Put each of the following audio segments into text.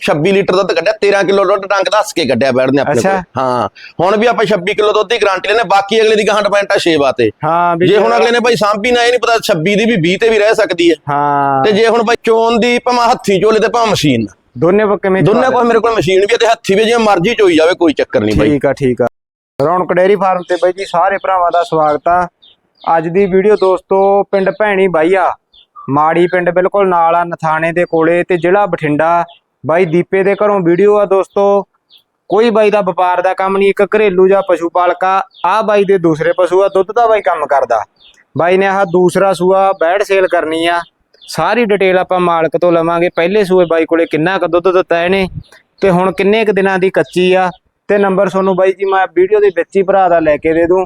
26 litre ਦੁੱਧ ਕੱਢਿਆ 13 kilo ਦੁੱਧ ਡੰਗ ਦੱਸ ਕੇ ਕੱਢਿਆ ਬੈਠਦੇ ਆਪਣੇ। ਕੋਲ। ਹਾਂ ਹੁਣ ਵੀ ਆਪਾਂ 26 ਕਿਲੋ ਦੁੱਧ ਦੀ ਗਾਰੰਟੀ ਲੈਨੇ ਬਾਕੀ ਅਗਲੇ ਦੀ ਗਾਂ ਡਿਪੈਂਡ ਆ 6 ਬਾਤੇ। ਹਾਂ ਜੇ ਹੁਣ ਅਗਲੇ ਨੇ ਭਾਈ ਸਾਂਭੀ ਨਾ ਇਹ ਨਹੀਂ ਪਤਾ 26 ਦੀ ਵੀ 20 ਤੇ ਵੀ ਰਹਿ ਸਕਦੀ ਹੈ। ਹਾਂ। ਤੇ ਜੇ ਹੁਣ ਭਾਈ ਚੋਣ ਦੀ ਭਾਵੇਂ ਹੱਥੀ ਚੋਲੇ ਤੇ ਭਾਵੇਂ ਮਸ਼ੀਨ। ਦੋਨੇ ਕਿਵੇਂ ਦੋਨੇ ਕੋਲ ਮੇਰੇ ਕੋਲ ਮਸ਼ੀਨ ਵੀ ਹੈ ਤੇ ਹੱਥੀ ਵੀ ਜੇ ਮਰਜ਼ੀ ਚੋਈ ਜਾਵੇ ਕੋਈ ਚੱਕਰ ਨਹੀਂ ਭਾਈ ਠੀਕ ਆ ਠੀਕ ਆ। ਰੌਣਕ ਡੇਅਰੀ ਫਾਰਮ ਤੇ ਬਾਈ ਜੀ ਸਾਰੇ ਭਰਾਵਾਂ ਦਾ ਸਵਾਗਤ ਆ। ਅੱਜ ਦੀ ਵੀਡੀਓ ਦੋਸਤੋ ਪਿੰਡ ਭੈਣੀ ਬਾਈਆ ਮਾੜੀ ਪਿੰਡ ਬਿਲਕੁਲ ਨਾਲ ਆ ਨਥਾਣੇ ਦੇ ਕੋਲੇ ਤੇ ਜ਼ਿਲ੍ਹਾ ਬਠਿੰਡਾ। ਬਾਈ ਦੀਪੇ ਦੇ ਘਰੋਂ ਵੀਡੀਓ ਆ ਦੋਸਤੋ। ਕੋਈ ਬਾਈ ਦਾ ਵਪਾਰ ਦਾ ਕੰਮ ਨਹੀਂ, ਇੱਕ ਘਰੇਲੂ ਜਾਂ ਪਸ਼ੂ ਪਾਲਕਾ। ਆ ਬਾਈ ਦੇ ਦੂਸਰੇ ਪਸ਼ੂ ਆ, ਦੁੱਧ ਦਾ ਬਾਈ ਕੰਮ ਕਰਦਾ। ਬਾਈ ਨੇ ਆਹ ਦੂਸਰਾ ਸੂਆ ਬੈੜ ਸੇਲ ਕਰਨੀ ਆ। ਸਾਰੀ ਡਿਟੇਲ ਆਪਾਂ ਮਾਲਕ ਤੋਂ ਲਵਾਂਗੇ। ਪਹਿਲੇ ਸੂਏ ਬਾਈ ਕੋਲੇ ਕਿੰਨਾ ਕੁ ਦੁੱਧ ਦਿੱਤਾ ਇਹਨੇ, ਤੇ ਹੁਣ ਕਿੰਨੇ ਕੁ ਦਿਨਾਂ ਦੀ ਕੱਚੀ ਆ। ਤੇ ਨੰਬਰ ਤੁਹਾਨੂੰ ਬਾਈ ਜੀ ਮੈਂ ਵੀਡੀਓ ਦੇ ਵਿੱਚ ਹੀ ਭਰਾ ਦਾ ਲੈ ਕੇ ਦੇ ਦੂੰ।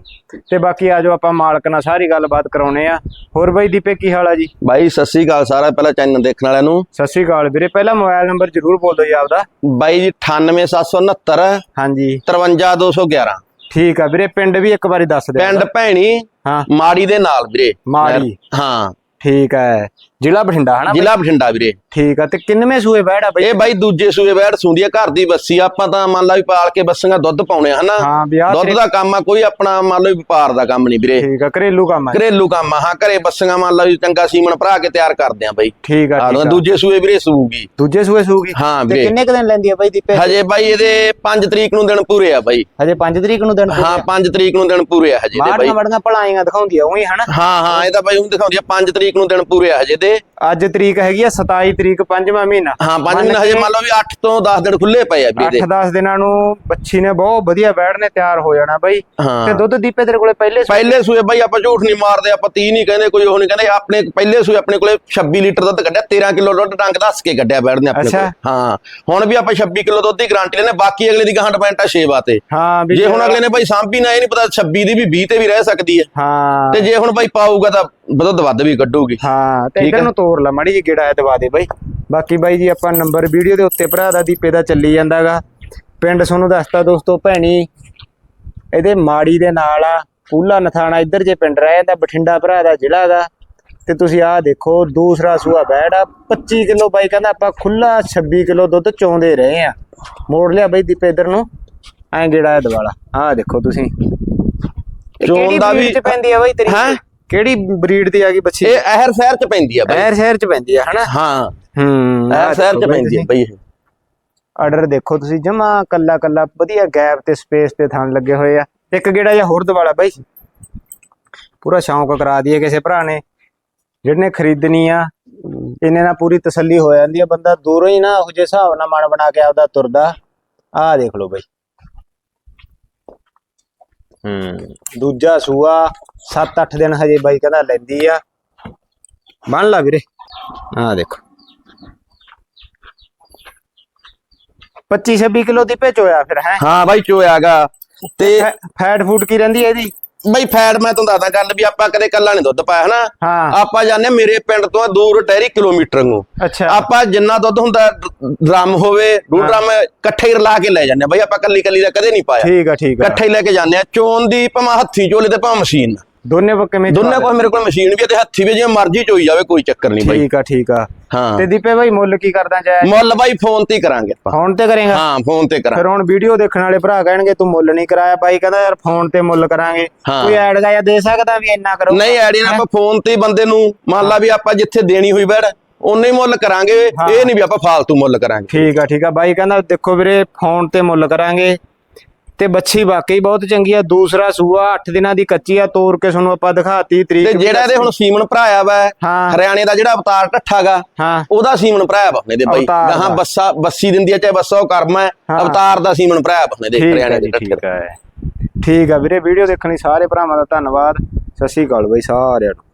ਤੇ ਬਾਕੀ ਆਜੋ ਆਪਾਂ ਮਾਲਕ ਨਾਲ ਸਾਰੀ ਗੱਲਬਾਤ ਕਰਾਉਣੇ ਆ। ਹੋਰ ਬਾਈ ਦੀਪੇ ਕੀ ਹਾਲ ਆ ਜੀ? ਭਾਈ ਸਤਿ ਸ੍ਰੀ ਅਕਾਲ ਸਾਰਾ ਪਹਿਲਾਂ ਚੈਨਲ ਦੇਖਣ ਵਾਲਿਆਂ ਨੂੰ। ਸਤਿ ਸ਼੍ਰੀ ਅਕਾਲ ਵੀਰੇ ਪਹਿਲਾ ਮੋਬਾਈਲ ਨੰਬਰ ਜ਼ਰੂਰ ਬੋਲ ਦਿਓ ਜੀ ਆਪਦਾ। ਬਾਈ ਜੀ 98769 ਹਾਂਜੀ। 53211 ਠੀਕ ਆ ਵੀਰੇ ਪਿੰਡ ਵੀ ਇੱਕ ਵਾਰੀ ਦੱਸ ਦੇ ਪਿੰਡ ਭੈਣੀ ਹਾਂ। ਮਾੜੀ ਦੇ ਨਾਲ ਵੀਰੇ। ਮਾੜੀ। ਹਾਂ। ਠੀਕ ਹੈ। ਜ਼ਿਲ੍ਹਾ ਬਠਿੰਡਾ ਹਨਾ? ਜ਼ਿਲ੍ਹਾ ਬਠਿੰਡਾ ਵੀਰੇ। ਠੀਕ ਆ ਤੇ ਕਿੰਨਵੇਂ ਸੂਏ ਬੈੜ ਆ ਬਾਈ? ਇਹ ਬਾਈ ਦੂਜੇ ਸੂਏ ਬੈੜ ਸੁੰਦੀ ਆ ਘਰ ਦੀ ਬੱਸੀ ਆਪਾਂ ਤਾਂ ਮੰਨ ਲਾ ਵੀ ਪਾਲ ਕੇ ਬੱਸੀਆਂ ਦੁੱਧ ਪਾਉਣੇ ਹਨਾ? ਦੁੱਧ ਦਾ ਕੰਮ ਆ ਕੋਈ ਆਪਣਾ ਮੰਨ ਲਓ ਵਪਾਰ ਦਾ ਕੰਮ ਨਹੀਂ ਵੀਰੇ। ਠੀਕ ਆ ਘਰੇਲੂ ਕੰਮ ਆ। ਘਰੇਲੂ ਕੰਮ ਆ ਹਾਂ ਘਰੇ ਬੱਸੀਆਂ ਮੰਨ ਲਾ ਵੀ ਚੰਗਾ ਸੀਮਨ ਭਰਾ ਕੇ ਤਿਆਰ ਕਰਦੇ ਆ ਬਾਈ। ਠੀਕ ਆ ਠੀਕ ਆ। ਦੂਜੇ ਸੂਏ ਵੀਰੇ ਸੂਗੀ। ਦੂਜੇ ਸੂਏ ਸੂਗੀ? ਹਾਂ ਤੇ ਵੀਰੇ। ਕਿੰਨੇ ਕੁ ਦਿਨ ਲੈਂਦੀ ਆ ਬਾਈ ਦੀਪੇ? ਹਜੇ ਬਾਈ ਇਹਦੇ 5 ਤਰੀਕ ਨੂੰ ਦਿਨ ਪੂਰੇ ਆ ਬਾਈ। ਹਜੇ 5 ਤਰੀਕ ਨੂੰ ਦਿਨ ਹਾਂ 5 ਤਰੀਕ ਨੂੰ ਦਿਨ ਪੂਰੇ ਆ ਹਜੇ ਦੇ ਬਾਈ। ਮਾੜੀਆਂ ਮੜੀਆਂ ਭਲਾਈਆਂ ਦਿਖਾਉਂਦੀ ਆ ਉਹੀ ਹਨਾ? ਹਾਂ ਹਾਂ ਇਹ ਤਾਂ ਬਾਈ ਹੁਣ ਦਿਖਾਉਂਦੀ ਆ 5 ਤਰੀਕ ਨੂੰ ਦਿਨ ਪੂਰੇ ਆ ਹਜੇ ਦੇ ਅੱਜ ਤਰੀਕ ਹੈਗੀ ਆ 27 ਤਰੀਕ ਪੰਜਵਾਂ ਮਹੀਨਾ। ਹਾਂ 5 ਮਹੀਨੇ ਹਜੇ ਮੰਨ ਲਓ ਵੀ 8 ਤੋਂ 10 ਦਿਨ ਖੁੱਲੇ ਪਏ ਆ ਵੀਰੇ ਦੇ 8-10 ਦਿਨਾਂ ਨੂੰ ਬੱਚੀ ਨੇ ਬਹੁਤ ਵਧੀਆ ਬੈੜ ਨੇ ਤਿਆਰ ਹੋ ਜਾਣਾ ਬਾਈ। ਤੇ ਦੁੱਧ ਦੀਪੇ ਤੇਰੇ ਕੋਲੇ ਪਹਿਲੇ ਸੂਏ- ਪਹਿਲੇ ਸੂਏ ਬਾਈ ਆਪਾਂ ਝੂਠ ਨਹੀਂ ਮਾਰਦੇ ਆਪਾਂ 30 ਨਹੀਂ ਕਹਿੰਦੇ ਕੋਈ ਉਹ ਨਹੀਂ ਕਹਿੰਦੇ ਆਪਣੇ ਪਹਿਲੇ ਸੂਏ ਆਪਣੇ ਕੋਲੇ 26 ਲੀਟਰ ਦੁੱਧ ਕੱਢਿਆ 13 ਕਿਲੋ ਦੁੱਧ ਡੰਗ ਦੱਸ ਕੇ ਕੱਢਿਆ ਬੈਠਦੇ ਆਪਣੇ। ਕੋਲ। ਹਾਂ ਹੁਣ ਵੀ ਆਪਾਂ 26 ਕਿਲੋ ਦੁੱਧ ਦੀ ਗਾਰੰਟੀ ਲੈਨੇ ਬਾਕੀ ਅਗਲੇ ਦੀ ਗਾਂ ਡਿਪੈਂਡ ਆ 6 ਬਾਤੇ ਹਾਂ ਜੇ ਹੁਣ ਅਗਲੇ ਨੇ ਬਾਈ ਸਾਂਭੀ ਨਾ ਇਹ ਨਹੀਂ ਪਤਾ 26 ਦੀ ਵੀ 20 ਤੇ ਵੀ ਰਹਿ ਸਕਦੀ ਹੈ। ਹਾਂ। ਤੇ ਜੇ ਹੁਣ ਬਾਈ ਪਾਊਗਾ ਤਾਂ ਦੁੱਧ ਵੱਧ ਵੀ ਕੱਢੂਗੀ। ਹਾਂ ਤੇ ਇਧਰ ਆ। ਨੂੰ ਤੋੜ ਲਾ ਮਾੜੀ ਜੀ ਗੇੜਾ ਹੈ ਦਵਾ ਦੇ ਬਾਈ। ਬਾਕੀ ਬਾਈ ਜੀ ਆਪਾਂ ਨੰਬਰ ਵੀਡੀਓ ਦੇ ਉੱਤੇ ਭਰਾ ਦਾ ਦੀਪੇ ਦਾ ਚੱਲੀ ਜਾਂਦਾਗਾ। ਪਿੰਡ ਤੁਹਾਨੂੰ ਦੱਸਤਾ ਦੋਸਤੋ ਭੈਣੀ ਇਹਦੇ ਮਾੜੀ ਦੇ ਨਾਲ ਆ ਕੂਲਾ ਨਥਾਣਾ ਇੱਧਰ ਜੇ ਪਿੰਡ ਰਹਿ ਜਾਂਦਾ ਬਠਿੰਡਾ ਭਰਾ ਦਾ ਜ਼ਿਲ੍ਹਾ ਦਾ। ਤੇ ਤੁਸੀਂ ਆਹ ਦੇਖੋ ਦੂਸਰਾ ਸੂਆ ਬੈੜ ਆ 25 ਕਿਲੋ ਬਾਈ ਕਹਿੰਦਾ ਆਪਾਂ ਖੁੱਲਾ 26 ਕਿਲੋ ਦੁੱਧ ਚੋਂਦੇ ਰਹੇ ਆ। ਮੋੜ ਲਿਆ ਬਾਈ ਦੀਪੇ ਇੱਧਰ ਨੂੰ ਐਂ ਗੇੜਾ ਹੈ ਦਵਾਲਾ ਆਹ ਦੇਖੋ ਤੁਸੀਂ। ਚੋਣ ਦਾ ਵੀ- ਪੈਂਦੀ ਆ ਬਾਈ ਤੇਰੀ? ਹੈਂ? ਕਿਹੜੀ ਬਰੀਡ ਤੇ ਆ ਗਈ ਬੱਚੀ? ਇਹ ਅਹਿਰ ਸ਼ਹਿਰ ਚ ਪੈਂਦੀ ਆ ਬਾਈ। ਸ਼ਹਿਰ ਸ਼ਹਿਰ ਚ ਪੈਂਦੀ ਆ ਹਨਾ? ਹਾਂ। ਹੂੰ ਅਹਿਰ ਸ਼ਹਿਰ ਚ ਪੈਂਦੀ ਆ ਬਾਈ ਇਹ। ਆਰਡਰ ਦੇਖੋ ਤੁਸੀਂ ਜਮਾ ਕੱਲਾ ਕੱਲਾ ਵਧੀਆ ਗੈਪ ਤੇ ਸਪੇਸ ਤੇ ਥਣ ਲੱਗੇ ਹੋਏ ਆ। ਇੱਕ ਗੇੜਾ ਜਾਂ ਹੋਰ ਦਵਾਲਾ ਬਾਈ। ਪੂਰਾ ਸ਼ੌਂਕ ਕਰਾ ਦਈਏ ਕਿਸੇ ਭਰਾ ਨੇ। ਜਿਹਨੇ ਖਰੀਦਣੀ ਆ ਇਹਨੇ ਨਾਲ ਪੂਰੀ ਤਸੱਲੀ ਹੋ ਜਾਂਦੀ ਆ। ਬੰਦਾ ਦੂਰੋਂ ਹੀ ਨਾ ਉਹ ਜੇ ਹਿਸਾਬ ਨਾਲ ਮਨ ਬਣਾ ਕੇ ਆਪਦਾ ਤੁਰਦਾ। ਆਹ ਦੇਖ ਲਓ ਬਾਈ। ਹੂੰ। ਦੂਜਾ ਸੂਆ 7-8 ਦਿਨ ਹਜੇ ਬਾਈ ਕਹਿੰਦਾ ਲੈਂਦੀ ਆ। ਬਣ ਲਾ ਵੀਰੇ। ਆਹ ਦੇਖੋ। 25 26 ਕਿਲੋ ਦੀ ਭੇਚ ਹੋਇਆ ਫਿਰ ਹੈ? ਹਾਂ ਬਾਈ ਚੋਇਆਗਾ। ਤੇ ਫੈਟ ਫੂਡ ਕੀ ਰਹਿੰਦੀ ਹੈ ਇਹਦੀ? ਬਾਈ ਫੈਟ ਮੈਂ ਤੁਹਾਨੂੰ ਦੱਸਦਾ ਗੱਲ ਵੀ ਆਪਾਂ ਕਦੇ ਕੱਲਾ ਨਹੀਂ ਦੁੱਧ ਪਾਇਆ ਹਨਾ? ਆਪਾਂ ਜਾਂਦੇ ਹਾਂ ਮੇਰੇ ਪਿੰਡ ਤੋਂ ਦੂਰ ਟਹਿਰੀ ਕਿਲੋਮੀਟਰ ਨੂੰ ਆਪਾਂ ਜਿੰਨਾ ਦੁੱਧ ਹੁੰਦਾ ਡਰਮ ਹੋਵੇ ਡੂ ਡਰਮ ਇਕੱਠੇ ਹੀ ਰਲਾ ਕੇ ਲੈ ਜਾਂਦੇ ਬਾਈ ਆਪਾਂ ਕੱਲੀ ਕੱਲੀ ਦਾ ਕਦੇ ਨਹੀਂ ਪਾਇਆ। ਠੀਕ ਆ ਠੀਕ ਆ। ਇਕੱਠੇ ਲੈ ਕੇ ਜਾਂਦੇ ਆ ਚੋਣ ਦੀ ਭਾਵੇਂ ਹੱਥੀ ਚੋਲੇ ਤੇ ਭਾਵੇਂ ਮਸ਼ੀਨ। ਦੋਨੇ ਬ- ਕਿਵੇਂ ਦੋਨੇ ਕੋਲ ਮੇਰੇ ਕੋਲ ਮਸ਼ੀਨ ਵੀ ਹੈ ਤੇ ਹੱਥੀ ਵੀ ਜਿਵੇਂ ਮਰਜ਼ੀ ਚੋਈ ਜਾਵੇ ਕੋਈ ਚੱਕਰ ਨਹੀਂ ਬਾਈ। ਠੀਕ ਆ ਠੀਕ ਆ। ਹਾਂ। ਤੇ ਦੀਪੇ ਭਾਈ ਮੁੱਲ ਕੀ ਕਰਦਾ ਚਾਹੇ ਮੁੱਲ ਬਾਈ ਫੋਨ ਤੇ ਕਰਾਂਗੇ ਆਪਾਂ। ਫੋਨ ਤੇ ਕਰੇਗਾ? ਹਾਂ ਫੋਨ ਤੇ ਕਰਾਂ ਫਿਰ ਹੁਣ ਵੀਡੀਓ ਦੇਖਣ ਵਾਲੇ ਭਰਾ ਕਹਿਣਗੇ ਤੂੰ ਮੁੱਲ ਨਹੀਂ ਕਰਾਇਆ ਬਾਈ। ਕਹਿੰਦਾ ਯਾਰ ਫੋਨ ਤੇ ਮੁੱਲ ਕਰਾਂਗੇ। ਕੋਈ ਐਡ ਗਾ ਜਾਂ ਦੇ ਸਕਦਾ ਵੀ ਇੰਨਾ ਕਰੋ? ਨਹੀਂ ਐਡੀ ਨਾ ਆਪਾਂ ਫੋਨ ਤੇ ਬੰਦੇ ਨੂੰ ਮੰਨ ਲਾ ਵੀ ਆਪਾਂ ਜਿੱਥੇ ਦੇਣੀ ਹੋਈ ਬੈੜ ਉਨੇ ਹੀ ਮੁੱਲ ਕਰਾਂਗੇ। ਇਹ ਨਹੀਂ ਵੀ ਆਪਾਂ ਫਾਲਤੂ ਮੁੱਲ ਕਰਾਂਗੇ। ਠੀਕ ਆ ਠੀਕ ਆ। ਬਾਈ ਕਹਿੰਦਾ ਦੇਖੋ ਵੀਰੇ ਫੋਨ ਤੇ ਮੁੱਲ ਕਰਾਂਗੇ। ਤੇ ਬੱਚੀ ਵਾਕਈ ਬਹੁਤ ਚੰਗੀ ਆ। ਦੂਸਰਾ ਸੂਆ 8 ਦਿਨਾਂ ਦੀ ਕੱਚੀ ਆ। ਤੋੜ ਕੇ ਤੁਹਾਨੂੰ ਆਪਾਂ ਦਿਖਾਤੀ ਤਰੀਕ ਤੇ ਜਿਹੜਾ ਇਹਦੇ ਹੁਣ ਸੀਮਨ ਭਰਾਇਆ ਵਾ ਹਰਿਆਣੇ ਦਾ ਜਿਹੜਾ ਅਵਤਾਰ ਢੱਠਾਗਾ ਹਾਂ। ਉਹਦਾ ਸੀਮਨ ਭਰਾਇਆ ਵਾ ਇਹਦੇ ਬਾਈ। ਗਾਹਾਂ। ਬੱਸਾ ਬੱਸੀ ਦਿੰਦੀ ਆ ਚਾਹੇ ਬੱਸਾ ਉਹ ਕਰਮ ਹੈ। ਅਵਤਾਰ ਦਾ ਸੀਮਨ ਭਰਾਇਆ ਵਾ ਇਹਦੇ ਹਰਿਆਣੇ ਦੇ ਹੈ ਠੀਕ ਆ ਵੀਰੇ ਵੀਡੀਓ ਦੇਖਣ ਲਈ ਸਾਰੇ ਭਰਾਵਾਂ ਦਾ ਧੰਨਵਾਦ। ਸਤਿ ਸ਼੍ਰੀ ਅਕਾਲ ਬਾਈ ਸਾਰਿਆਂ ਨੂੰ।